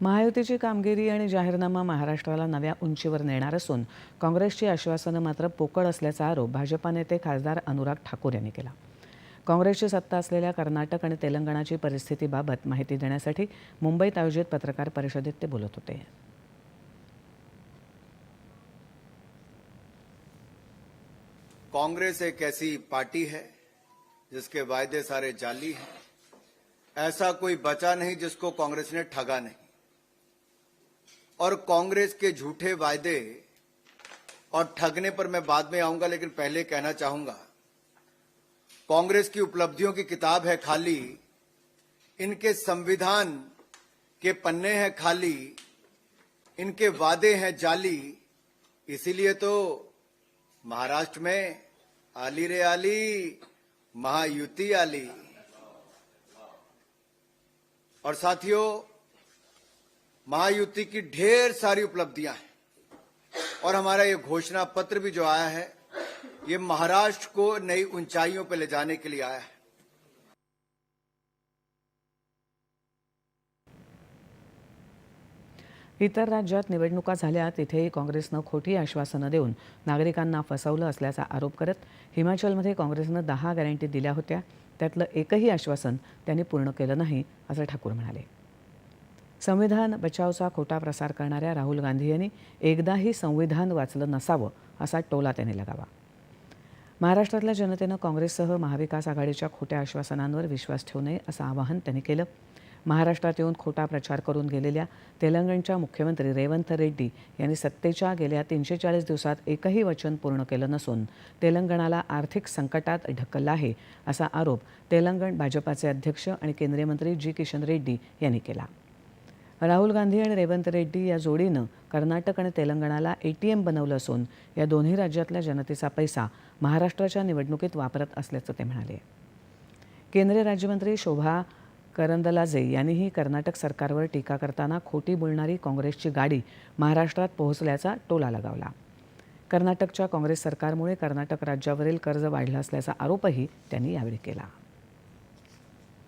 महायुतीची कामगिरी आणि जाहीरनामा महाराष्ट्राला नव्या उंचीवर नेणार असून काँग्रेसची आश्वासनं मात्र पोकळ असल्याचा आरोप भाजपा नेते खासदार अनुराग ठाकूर यांनी केला. काँग्रेसची सत्ता असलेल्या कर्नाटक आणि तेलंगणाची परिस्थितीबाबत माहिती देण्यासाठी मुंबईत आयोजित पत्रकार परिषदेत ते बोलत होते. कांग्रेस एक ऐसी पार्टी है जिसके वायदे सारे जाली हैं। ऐसा कोई बचा नहीं जिसको कांग्रेस ने ठगा नहीं। और कांग्रेस के झूठे वायदे और ठगने पर मैं बाद में आऊँगा, लेकिन पहले कहना चाहूँगा, कांग्रेस की उपलब्धियों की किताब है खाली, इनके संविधान के पन्ने हैं खाली, इनके वादे हैं जाली, इसीलिए तो महाराष्ट्र में आली रे आली, महायुति आली। और साथियों महायुति की ढेर सारी उपलब्धियां हैं। और हमारा ये घोषणा पत्र भी जो आया है ये महाराष्ट्र को नई ऊंचाइयों पर ले जाने के लिए आया है। इतर राज्यात निवडणुका झाल्या तिथेही काँग्रेसनं खोटी आश्वासनं देऊन नागरिकांना फसवलं असल्याचा आरोप करत हिमाचलमध्ये काँग्रेसनं दहा गॅरंटी दिल्या होत्या. त्यातलं एकही आश्वासन त्यांनी पूर्ण केलं नाही असं ठाकूर म्हणाले. संविधान बचावचा खोटा प्रसार करणाऱ्या राहुल गांधी यांनी एकदाही संविधान वाचलं नसावं असा टोला त्यांनी लगावा. महाराष्ट्रातल्या जनतेनं काँग्रेससह महाविकास आघाडीच्या खोट्या आश्वासनांवर विश्वास ठेवू नये असं आवाहन त्यांनी केलं. महाराष्ट्रात येऊन खोटा प्रचार करून गेलेल्या तेलंगणच्या मुख्यमंत्री रेवंत रेड्डी यांनी सत्तेच्या गेल्या तीनशे चाळीस दिवसात एकही वचन पूर्ण केलं नसून तेलंगणाला आर्थिक संकटात ढकललं आहे असा आरोप तेलंगण भाजपाचे अध्यक्ष आणि केंद्रीय मंत्री जी किशन रेड्डी यांनी केला. राहुल गांधी आणि रेवंत रेड्डी या जोडीनं कर्नाटक आणि तेलंगणाला ए टी एम बनवलं असून या दोन्ही राज्यातल्या जनतेचा पैसा महाराष्ट्राच्या निवडणुकीत वापरत असल्याचं ते म्हणाले. केंद्रीय राज्यमंत्री शोभा करंदलाजे यांनीही कर्नाटक सरकारवर टीका करताना खोटी बोलणारी काँग्रेसची गाडी महाराष्ट्रात पोहोचल्याचा टोला लगावला. कर्नाटकच्या काँग्रेस सरकारमुळे कर्नाटक राज्यावरील कर्ज वाढलं असल्याचा आरोपही त्यांनी यावेळी केला.